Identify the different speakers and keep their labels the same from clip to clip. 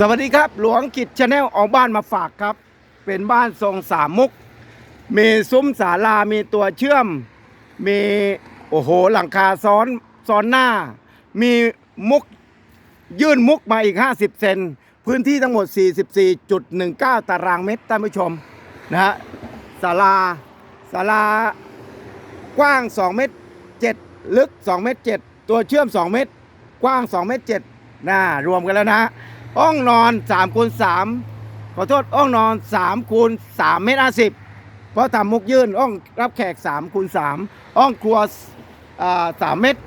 Speaker 1: สวัสดีครับ หลวงกิจชาแนลเอาบ้านมาฝากครับ เป็นบ้านทรงสามมุก มีซุ้มศาลา มีตัวเชื่อม มีโอ้โหหลังคาซ้อนซ้อนหน้า มีมุกยื่นมุกมาอีก 50 เซน พื้นที่ทั้งหมด 44.19 ตารางเมตรท่านผู้ชมนะฮะศาลาศาลากว้าง 2 เมตร 7 ลึก 2 เมตร 7 ตัวเชื่อม 2 เมตร กว้าง 2 เมตร7นะรวมกันแล้วนะ ห้องนอน3คูณ3ขอโทษห้องนอน3คูณ3เมตร50เพราะทำมุกยื่นห้องรับแขก3คูณ3ห้องครัวอ่า3เมตร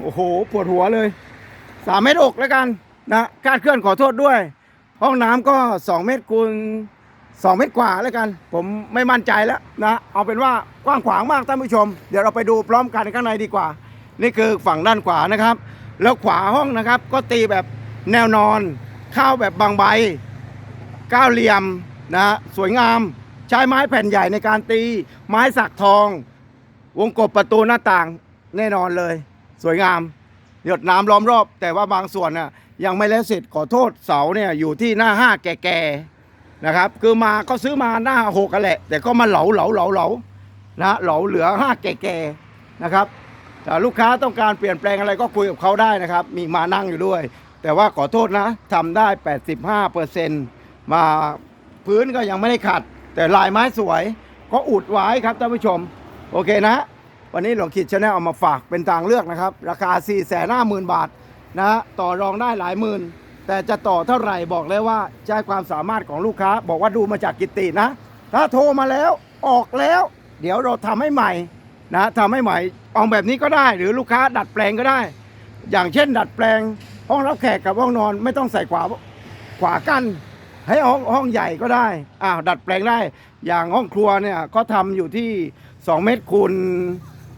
Speaker 1: โอ้โหปวดหัวเลย3เมตรอกแล้วกันนะคาดเคลื่อนขอโทษด้วย ห้องน้ำก็ 2 เมตรคูณ2 เมตรกว่าแล้วกัน ผมไม่มั่นใจแล้วนะเอาเป็นว่ากว้างขวางมากท่านผู้ชม เดี๋ยวเราไปดูพร้อมกันข้างในดีกว่า นี่คือฝั่งด้านขวานะครับ แล้วขวาห้องนะครับก็ตีแบบแนวนอน ข้าวแบบบางใบก้าวเหลี่ยมนะฮะสวยงามใช้ไม้แผ่นใหญ่ในการตี ไม้สักทอง วงกบประตูหน้าต่างแน่นอนเลย สวยงาม หยดน้ำล้อมรอบ แต่ว่าบางส่วนน่ะยังไม่แล้วเสร็จขอโทษเสาเนี่ยอยู่ที่หน้าห้าแก่ๆนะครับ คือมาก็ซื้อมาหน้าหกกันแหละ แต่ก็มาเหลาเหลาเหลาเหลานะเหลาเหลือห้าแก่ๆนะครับแต่ลูกค้าต้องการเปลี่ยนแปลงอะไรก็คุยกับเขาได้นะครับ มีมานั่งอยู่ด้วย แต่ว่าขอโทษนะทำได้ 85เปอร์เซ็นต์มาพื้นก็ยังไม่ได้ขัด แต่ลายไม้สวย ก็อุดไว้ครับท่านผู้ชม โอเคนะ วันนี้หลวงขีดชาแนลเอามาฝากเป็นทางเลือกนะครับ ราคา 4 5 0 0 0 0 บาทนะต่อรองได้หลายหมื่น แต่จะต่อเท่าไหร่บอกเลยว่าใช้ความสามารถของลูกค้า บอกว่าดูมาจากกิตตินะ ถ้าโทรมาแล้วออกแล้ว เดี๋ยวเราทำให้ใหม่นะทำให้ใหม่เอาแบบนี้ก็ได้ หรือลูกค้าดัดแปลงก็ได้ อย่างเช่น ดัดแปลง ห้องรับแขกกับห้องนอนไม่ต้องใส่ขวาขวากั้นให้ห้องห้องใหญ่ก็ได้อ้าวดัดแปลงได้ อย่างห้องครัวเนี่ยก็ทำอยู่ที่ 2 เมตรคูณ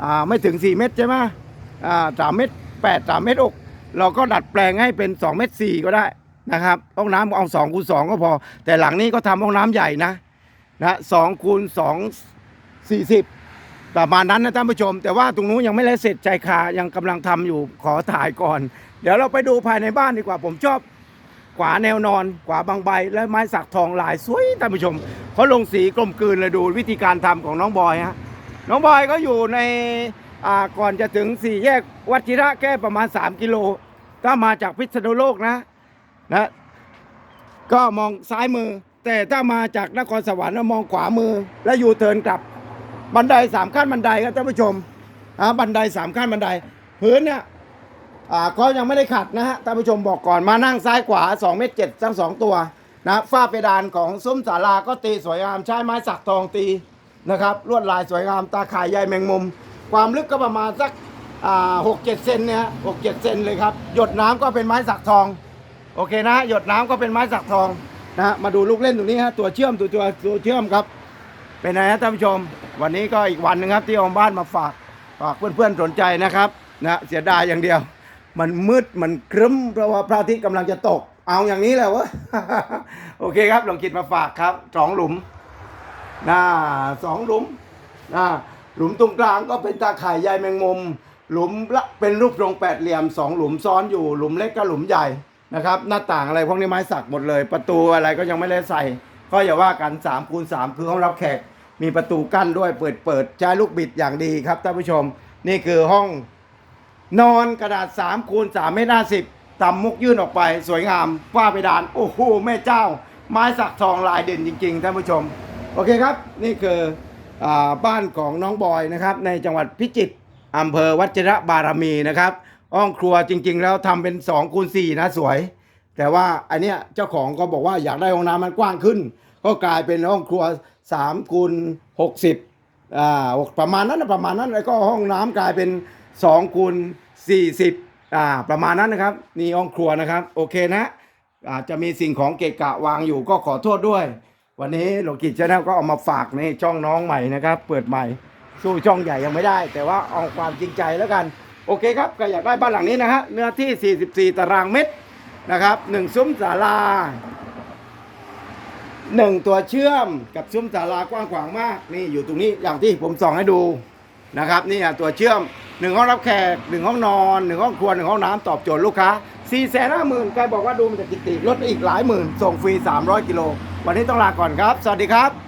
Speaker 1: อ่าไม่ถึง 4 เมตรใช่ไหมอ่าสามเมตรแปดสามเมตรอกเราก็ดัดแปลงให้เป็น 2 เมตรสี่ก็ได้นะครับห้องน้ำเอา2คูณ2ก็พอ แต่หลังนี้ก็ทำห้องน้ำใหญ่นะนะสองคูณสองสี่สิบประมาณนั้นนะท่านผู้ชม แต่ว่าตรงนู้นยังไม่แล้เสร็จใจคายังกำลังทำอยู่ขอถ่ายก่อน เดี๋ยวเราไปดูภายในบ้านดีกว่า ผมชอบขวาแนวนอนขวาบางใบ และไม้สักทองลายสวยท่านผู้ชมเขาลงสีกลมกลืนเลยดูวิธีการทำของน้องบอยฮะน้องบอยก็อยู่ในอ่าก่อนจะถึงสี่แยกวัชิระแค่ประมาณ 3 กิโล ถ้ามาจากพิษณุโลกนะนะก็มองซ้ายมือ แต่ถ้ามาจากนครสวรรค์นะมองขวามือ แล้วอยู่เทินกลับบันไดสามขั้นบันไดครับท่านผู้ชมอ่าบันไดสามขั้นบันไดพื้นเนี่ย อ่าก็ยังไม่ได้ขัดนะฮะท่านผู้ชมบอกก่อนมานั่งซ้ายขวา2เมตรเจ็ดทั้งสองตัวนะฝ้าเพดานของซุ้มศาลาก็ตีสวยงามใช้ไม้สักทองตีนะครับลวดลายสวยงามตาข่ายใยแมงมุม ความลึกก็ประมาณสักหกเจ็ดเซนเนี่ยหกเจ็ดเซนเลยครับ หยดน้ำก็เป็นไม้สักทอง โอเคนะ หยดน้ำก็เป็นไม้สักทองนะ มาดูลูกเล่นตรงนี้ฮะตัวเชื่อมตัวตัวตัวเชื่อมครับ เป็นไงฮะท่านผู้ชม วันนี้ก็อีกวันหนึงครับที่เอาบ้านมาฝากฝากเพื่อนๆสนใจนะครับนะเสียดายอย่างเดียว มันมืดมันครึ้มเพราะว่าพระอาทิตย์กำลังจะตก เอาอย่างนี้แหละวะโอเคครับลองคิดมาฝากครับสองหลุมนะสองหลุมนะหลุมตรงกลางก็เป็นตาข่ายใยแมงมุม หลุมละเป็นรูปทรงแปดเหลี่ยมสองหลุมซ้อนอยู่หลุมเล็กกับหลุมใหญ่นะครับ หน้าต่างอะไรพวกนี้ไม้สักหมดเลย ประตูอะไรก็ยังไม่ได้ใส่ ก็อย่าว่ากัน3คูณ3คือห้องรับแขกมีประตูกั้นด้วยเปิดเปิดใช้ลูกบิดอย่างดีครับท่านผู้ชม นี่คือห้อง นอนกระดาษ3คูณ3เมตร50ตำมุกยื่นออกไป สวยงามฝ้าเพดาน โอ้โหแม่เจ้า ไม้สักทองลายเด่นจริงๆท่านผู้ชม โอเคครับ นี่คืออบ้านของน้องบอยนะครับ ในจังหวัดพิจิตรอำเภอวัชระบารมีนะครับห้องครัวจริง ๆ แล้วทำเป็น2คูณ4นะสวย แต่ว่าอันเนี้ยเจ้าของก็บอกว่าอยากได้ห้องน้ำมันกว้างขึ้น ก็กลายเป็นห้องครัว3คูณ60อ่าประมาณนั้นประมาณนั้นแล้วก็ห้องน้ำกลายเป็น2คูณ40อ่าประมาณนั้นนะครับ นี่ห้องครัวนะครับ โอเคนะอาจจะมีสิ่งของเกะกะวางอยู่ก็ขอโทษด้วย วันนี้หลวงกิจชาแนลก็เอามาฝากในช่องน้องใหม่นะครับ เปิดใหม่ สู้ช่องใหญ่ยังไม่ได้ แต่ว่าเอาความจริงใจแล้วกัน โอเคครับใครอยากได้บ้านหลังนี้นะฮะเนื้อที่ 44 ตารางเมตรนะครับหนึ่งซุ้มศาลาหนึ่งตัวเชื่อมกับซุ้มศาลากว้างขวางมากนี่อยู่ตรงนี้อย่างที่ผมส่องให้ดู นะครับนี่อะตัวเชื่อมหนึ่งห้องรับแขกหนึ่งห้องนอนหนึ่งห้องครัวหนึ่งห้องน้ำตอบโจทย์ลูกค้าสี่แสนห้าหมื่นใครบอกว่าดูมันจะกิติลดอีกหลายหมื่น ส่งฟรี 300 กิโล วันนี้ต้องลาก่อนครับ สวัสดีครับ